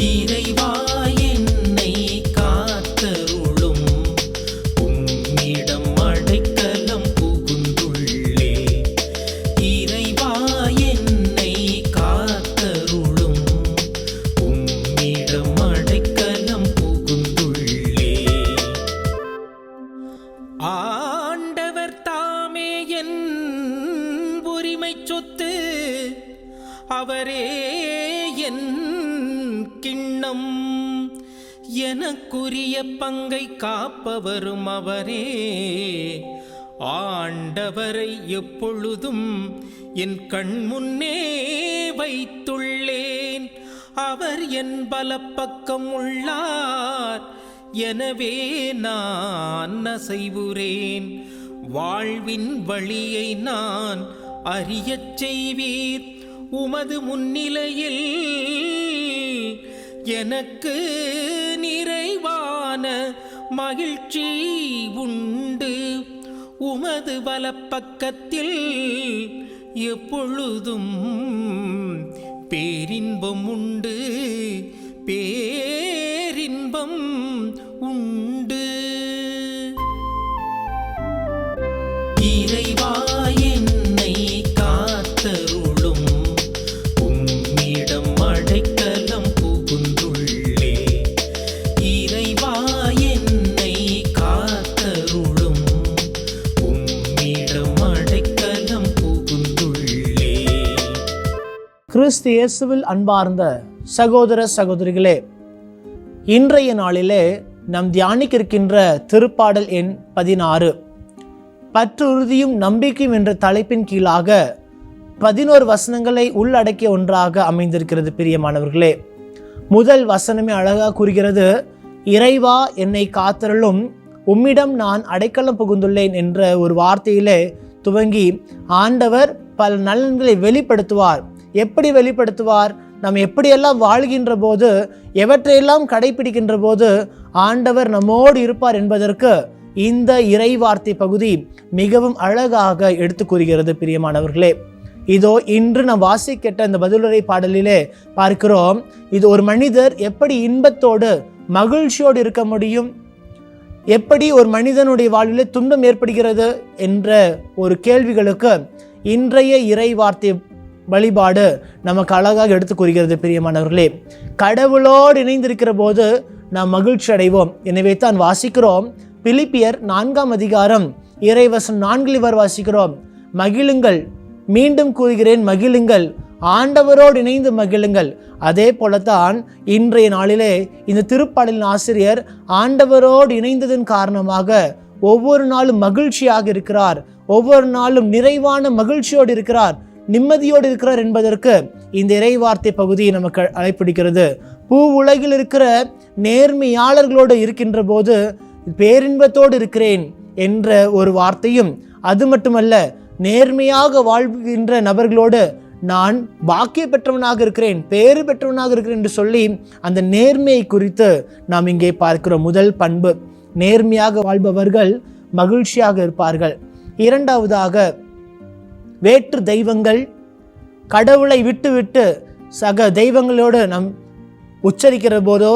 Yine எனக்குரிய பங்கை காப்பவரும் அவரே. ஆண்டவரை எப்பொழுதும் என் கண் முன்னே வைத்துள்ளேன். அவர் என் பலப்பக்கம் உள்ளார். எனவே நான் அசைவுறேன் வாழ்வின் வழியை நான் அறியச் செய்வீர். உமது முன்னிலையில் எனக்கு மன மகிழ்ச்சி உண்டு. உமது வலப்பக்கத்தில் எப்பொழுதும் பேரின்பம் உண்டு. பேரின்பம் உண்டு. இறை கிறிஸ்து இயேசுவில் அன்பார்ந்த சகோதர சகோதரிகளே இன்றைய நாளிலே நாம் தியானிக்க இருக்கின்ற திருப்பாடல் எண் பதினாறு. பற்றுறுதியும் நம்பிக்கையும் என்ற தலைப்பின் கீழாக பதினோரு வசனங்களை உள்ளடக்கிய ஒன்றாக அமைந்திருக்கிறது பிரியமானவர்களே. முதல் வசனமே அழகாக கூறுகிறது இறைவா என்னை காத்தருளும். உம்மிடம் நான் அடைக்கலம் புகுந்துள்ளேன் என்ற ஒரு வார்த்தையிலே துவங்கி ஆண்டவர் பல நலன்களை வெளிப்படுத்துவார். எப்படி வெளிப்படுத்துவார்? நாம் எப்படியெல்லாம் வாழ்கின்ற போது எவற்றையெல்லாம் கடைபிடிக்கின்ற போது ஆண்டவர் நம்மோடு இருப்பார் என்பதற்கு இந்த இறை வார்த்தை பகுதி மிகவும் அழகாக எடுத்து கூறுகிறது பிரியமானவர்களே. இதோ இன்று நாம் வாசிக்கிட்ட இந்த பதிலுரை பாடலிலே பார்க்கிறோம் இது ஒரு மனிதர் எப்படி இன்பத்தோடு மகிழ்ச்சியோடு இருக்க முடியும்? எப்படி ஒரு மனிதனுடைய வாழ்விலே துன்பம் ஏற்படுகிறது? என்ற ஒரு கேள்விகளுக்கு இன்றைய இறை வார்த்தை வழிபாடு நமக்கு அழகாக எடுத்து கூறுகிறது பிரியமானவர்களே. கடவுளோடு இணைந்திருக்கிற போது நாம் மகிழ்ச்சி அடைவோம். எனவே தான் வாசிக்கிறோம். பிலிப்பியர் நான்காம் அதிகாரம் இறைவசம் நான்கில் இவர் வாசிக்கிறோம். மகிழுங்கள் மீண்டும் கூறுகிறேன் மகிழுங்கள். ஆண்டவரோடு இணைந்து மகிழுங்கள். அதே போலத்தான் இன்றைய நாளிலே இந்த திருப்பாடலின் ஆசிரியர் ஆண்டவரோடு இணைந்ததன் காரணமாக ஒவ்வொரு நாளும் மகிழ்ச்சியாக இருக்கிறார். ஒவ்வொரு நாளும் நிறைவான மகிழ்ச்சியோடு இருக்கிறார். நிம்மதியோடு இருக்கிறார் என்பதற்கு இந்த இறைவார்த்தை பகுதியை நமக்கு அழைப்பிடிக்கிறது. பூ உலகில் இருக்கிற நேர்மையாளர்களோடு இருக்கின்ற போது பேரின்பத்தோடு இருக்கிறேன் என்ற ஒரு வார்த்தையும் அது மட்டுமல்ல நேர்மையாக வாழ்கின்ற நபர்களோடு நான் பாக்கிய பெற்றவனாக இருக்கிறேன் பேறு பெற்றவனாக இருக்கிறேன் என்று சொல்லி அந்த நேர்மையை குறித்து நாம் இங்கே பார்க்கிறோம். முதல் பண்பு நேர்மையாக வாழ்பவர்கள் மகிழ்ச்சியாக இருப்பார்கள். இரண்டாவதாக வேற்று தெய்வங்கள் கடவுளை விட்டுவிட்டு சக தெய்வங்களோடு நம் உச்சரிக்கிற போதோ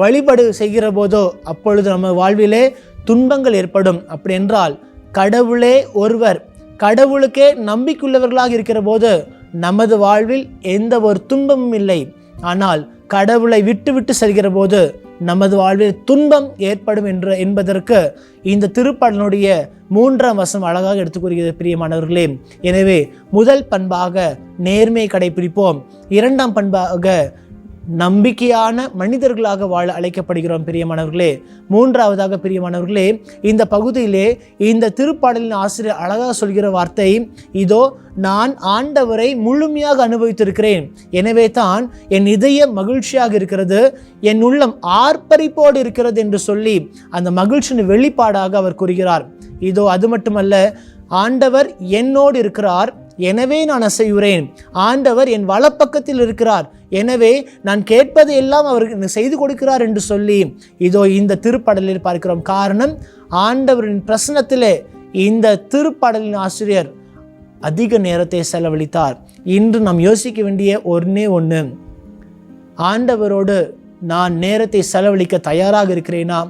வழிபாடு செய்கிற போதோ அப்பொழுது நம்ம வாழ்விலே துன்பங்கள் ஏற்படும். அப்படி என்றால் கடவுளே ஒருவர் கடவுளுக்கே நம்பிக்கையுள்ளவர்களாக இருக்கிற போது நமது வாழ்வில் எந்த ஒரு துன்பமும் இல்லை. ஆனால் கடவுளை விட்டு விட்டு செல்கிற போது நமது வாழ்வில் துன்பம் ஏற்படும் என்று என்பதற்கு இந்த திருப்பாடலுடைய மூன்றாம் வசம் அழகாக எடுத்துக்கூறுகிறது பிரியமானவர்களே. எனவே முதல் பண்பாக நேர்மையை கடைபிடிப்போம். இரண்டாம் பண்பாக நம்பிக்கையான மனிதர்களாக வாழ அழைக்கப்படுகிறோம் பிரியமானவர்களே. மூன்றாவதாக பிரியமானவர்களே இந்த பகுதியிலே இந்த திருப்பாடலின் ஆசிரியர் அழகாக சொல்கிற வார்த்தை இதோ நான் ஆண்டவரை முழுமையாக அனுபவித்திருக்கிறேன். எனவே தான் என் இதயம் மகிழ்ச்சியாக இருக்கிறது. என் உள்ளம் ஆர்ப்பரிப்போடு இருக்கிறது என்று சொல்லி அந்த மகிழ்ச்சியின் வெளிப்பாடாக அவர் கூறுகிறார். இதோ அது மட்டுமல்ல ஆண்டவர் என்னோடு இருக்கிறார். எனவே நான் அசையுறேன் ஆண்டவர் என் வலப்பக்கத்தில் இருக்கிறார். எனவே நான் கேட்பது எல்லாம் அவருக்கு எனக்கு செய்து கொடுக்கிறார் என்று சொல்லி இதோ இந்த திருப்பாடலில் பார்க்கிறோம். காரணம் ஆண்டவரின் பிரசனத்திலே இந்த திருப்பாடலின் ஆசிரியர் அதிக நேரத்தை செலவழித்தார். இன்று நாம் யோசிக்க வேண்டிய ஒன்றே ஒன்று ஆண்டவரோடு நான் நேரத்தை செலவழிக்க தயாராக இருக்கிறேனா?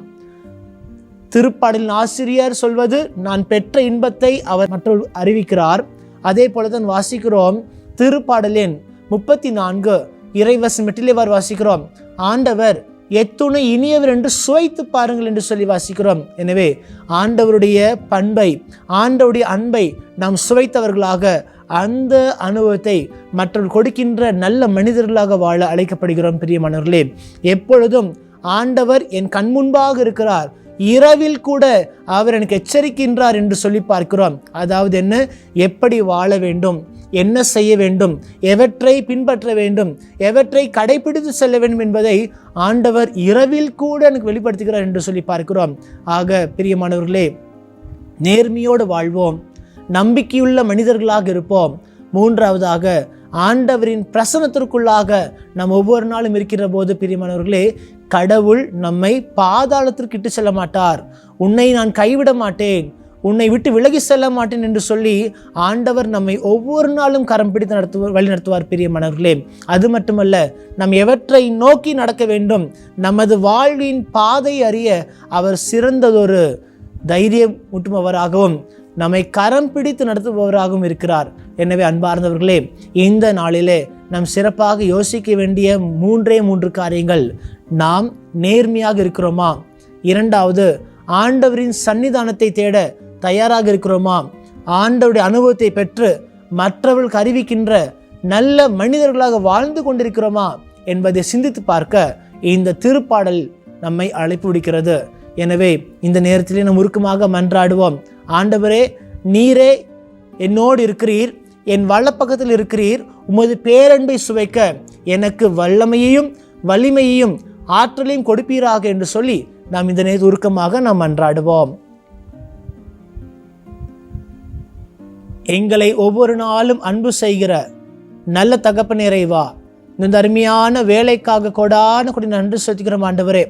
திருப்பாடலின் ஆசிரியர் சொல்வது நான் பெற்ற இன்பத்தை அவர் மற்றொரு அறிவிக்கிறார். அதே போல தான் வாசிக்கிறோம் திருப்பாடலின் முப்பத்தி நான்கு இறைவசம் மெட்டிலேவார் வாசிக்கிறோம். ஆண்டவர் எத்துணை இனியவர் என்று சுவைத்து பாருங்கள் என்று சொல்லி வாசிக்கிறோம். எனவே ஆண்டவருடைய பண்பை ஆண்டவருடைய அன்பை நாம் சுவைத்தவர்களாக அந்த அனுபவத்தை மற்றவர் கொடுக்கின்ற நல்ல மனிதர்களாக வாழ அழைக்கப்படுகிறோம் பிரியமானவர்களே. எப்பொழுதும் ஆண்டவர் என் கண் முன்பாக இருக்கிறார். இரவில் கூட அவர் எனக்கு எச்சரிக்கின்றார் என்று சொல்லி பார்க்கிறோம். அதாவது என்ன? எப்படி வாழ வேண்டும்? என்ன செய்ய வேண்டும்? எவற்றை பின்பற்ற வேண்டும்? எவற்றை கடைபிடித்து செல்ல வேண்டும் என்பதை ஆண்டவர் இரவில் கூட எனக்கு வெளிப்படுத்துகிறார் என்று சொல்லி பார்க்கிறோம். ஆக பிரியமானவர்களே நேர்மையோடு வாழ்வோம். நம்பிக்கையுள்ள மனிதர்களாக இருப்போம். மூன்றாவதாக ஆண்டவரின் பிரசனத்திற்குள்ளாக நாம் ஒவ்வொரு நாளும் இருக்கிற போது பிரியமானவர்களே கடவுள் நம்மை பாதாளத்திற்கு இட்டு செல்ல மாட்டார். உன்னை நான் கைவிட மாட்டேன். உன்னை விட்டு விலகி செல்ல மாட்டேன் என்று சொல்லி ஆண்டவர் நம்மை ஒவ்வொரு நாளும் கரம் பிடித்து நடத்துவார் வழி நடத்துவார் பிரியமானவர்களே அது மட்டுமல்ல நாம் எவற்றை நோக்கி நடக்க வேண்டும்? நமது வாழ்வின் பாதை அறிய அவர் சிறந்ததொரு தைரியம் ஊட்டுபவராகவும் நம்மை கரம் பிடித்து நடத்துபவராகவும் இருக்கிறார். எனவே அன்பார்ந்தவர்களே இந்த நாளிலே நாம் சிறப்பாக யோசிக்க வேண்டிய மூன்றே மூன்று காரியங்கள். நாம் நேர்மையாக இருக்கிறோமா? இரண்டாவது ஆண்டவரின் சன்னிதானத்தை தேட தயாராக இருக்கிறோமா? ஆண்டவருடைய அனுபவத்தை பெற்று மற்றவர்களுக்கு அறிவிக்கின்ற நல்ல மனிதர்களாக வாழ்ந்து கொண்டிருக்கிறோமா? என்பதை சிந்தித்து பார்க்க இந்த திருப்பாடல் நம்மை அழைப்பு விடுக்கிறது. எனவே இந்த நேரத்திலே நாம் உருக்கமாக மன்றாடுவோம். ஆண்டவரே நீரே என்னோடு இருக்கிறீர் என் வலப்பக்கத்தில் இருக்கிறீர் உமது பேரன்பை சுவைக்க எனக்கு வல்லமையையும் வலிமையையும் ஆற்றலையும் கொடுப்பீராக என்று சொல்லி நாம் இதனை உருக்கமாக நாம் அன்றாடுவோம். எங்களை ஒவ்வொரு நாளும் அன்பு செய்கிற நல்ல தகப்ப நிறைவா இந்த அருமையான வேலைக்காக கொடான கொடி நன்றி செலுத்துகிறோம் ஆண்டவரே.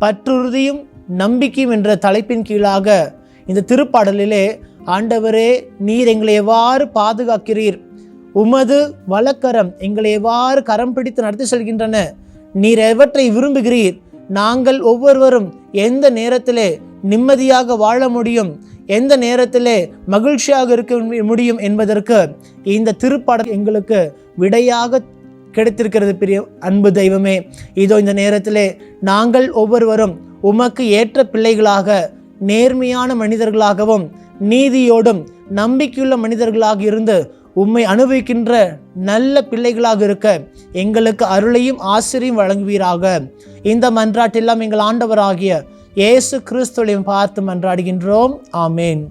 பற்றுறுதியும் நம்பிக்கையும் என்ற தலைப்பின் கீழாக இந்த திருப்பாடலிலே ஆண்டவரே நீர் எங்களை எவ்வாறு பாதுகாக்கிறீர்? உமது வழக்கரம் எங்களை எவ்வாறு கரம் பிடித்து நடத்தி செல்கின்றன? நீர் எவற்றை விரும்புகிறீர்? நாங்கள் ஒவ்வொருவரும் எந்த நேரத்திலே நிம்மதியாக வாழ முடியும்? எந்த நேரத்திலே மகிழ்ச்சியாக இருக்க முடியும் என்பதற்கு இந்த திருப்பாடல் எங்களுக்கு விடையாக கிடைத்திருக்கிறது பெரிய அன்பு தெய்வமே. இதோ இந்த நேரத்திலே நாங்கள் ஒவ்வொருவரும் உமக்கு ஏற்ற பிள்ளைகளாக நேர்மையான மனிதர்களாகவும் நீதியோடும் நம்பிக்கையுள்ள மனிதர்களாக இருந்து உம்மை அனுபவிக்கின்ற நல்ல பிள்ளைகளாக இருக்க எங்களுக்கு அருளையும் ஆசிரியும் வழங்குவீராக. இந்த மன்றாட்டெல்லாம் எங்கள் ஆண்டவராகிய இயேசு கிறிஸ்துவையும் பார்த்து மன்றாடுகின்றோம். ஆமேன்.